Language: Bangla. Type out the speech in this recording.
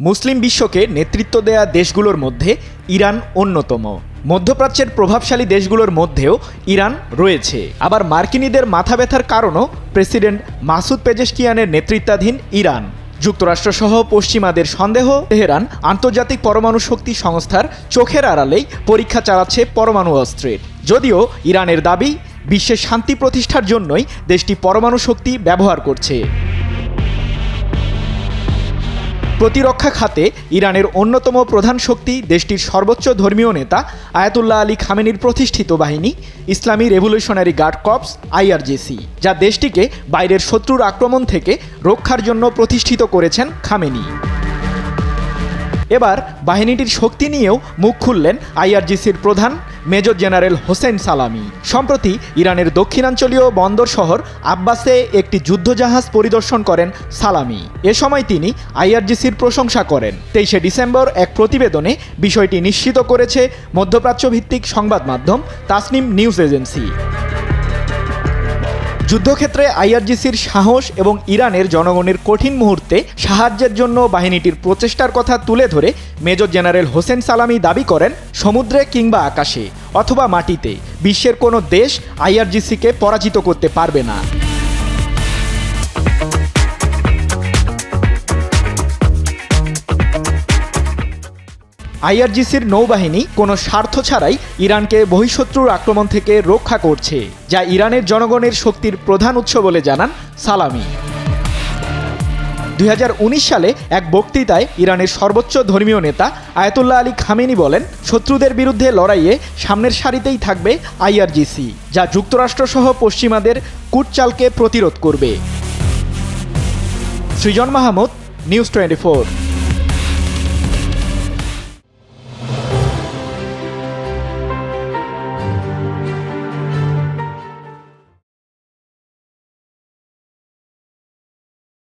মুসলিম বিশ্বকে নেতৃত্ব দেয়া দেশগুলোর মধ্যে ইরান অন্যতম। মধ্যপ্রাচ্যের প্রভাবশালী দেশগুলোর মধ্যেও ইরান রয়েছে। আবার মার্কিনীদের মাথা ব্যথার কারণও প্রেসিডেন্ট মাসুদ পেজেশকিয়ানের নেতৃত্বাধীন ইরান। যুক্তরাষ্ট্রসহ পশ্চিমাদের সন্দেহ, তেহরান আন্তর্জাতিক পরমাণু শক্তি সংস্থার চোখের আড়ালেই পরীক্ষা চালাচ্ছে পরমাণু অস্ত্রের। যদিও ইরানের দাবি, বিশ্বের শান্তি প্রতিষ্ঠার জন্যই দেশটি পরমাণু শক্তি ব্যবহার করছে। প্রতিরক্ষা খাতে ইরানের অন্যতম প্রধান শক্তি, দেশটির সর্বোচ্চ ধর্মীয় নেতা আয়াতুল্লাহ আলী খামেনির প্রতিষ্ঠিত বাহিনী, ইসলামী রেভলিউশনারি গার্ড কর্পস, আইআরজেসি, যা দেশটিকে বাইরের শত্রুর আক্রমণ থেকে রক্ষার জন্য প্রতিষ্ঠিত করেছেন খামেনি। এবার বাহিনীটির শক্তি নিয়েও মুখ খুললেন আইআরজিসির প্রধান মেজর জেনারেল হোসেন সালামি। সম্প্রতি ইরানের দক্ষিণাঞ্চলীয় বন্দর শহর আব্বাসে একটি যুদ্ধজাহাজ পরিদর্শন করেন সালামি। এ সময় তিনি আইআরজিসির প্রশংসা করেন। তেইশে ডিসেম্বর এক প্রতিবেদনে বিষয়টি নিশ্চিত করেছে মধ্যপ্রাচ্য ভিত্তিক সংবাদ মাধ্যম তাসনিম নিউজ এজেন্সি। যুদ্ধক্ষেত্রে আইআরজিসির সাহস এবং ইরানের জনগণের কঠিন মুহূর্তে সাহায্যের জন্য বাহিনীটির প্রচেষ্টার কথা তুলে ধরে মেজর জেনারেল হোসেন সালামি দাবি করেন সমুদ্রে কিংবা আকাশে অথবা মাটিতে। বিশ্বের কোনো দেশ আইআরজিসিকে পরাজিত করতে পারবে না। আইআরজিসির নৌবাহিনী কোনো স্বার্থ ছাড়াই ইরানকে বহিঃশত্রুর আক্রমণ থেকে রক্ষা করছে, যা ইরানের জনগণের শক্তির প্রধান উৎস বলে জানান সালামি। দুই হাজার উনিশ সালে এক বক্তৃতায় ইরানের সর্বোচ্চ ধর্মীয় নেতা আয়াতুল্লাহ আলী খামেনি বলেন, শত্রুদের বিরুদ্ধে লড়াইয়ে সামনের সারিতেই থাকবে আইআরজিসি, যা যুক্তরাষ্ট্রসহ পশ্চিমাদের কুটচালকে প্রতিরোধ করবে। সৃজন মাহমুদ, নিউজ টোয়েন্টি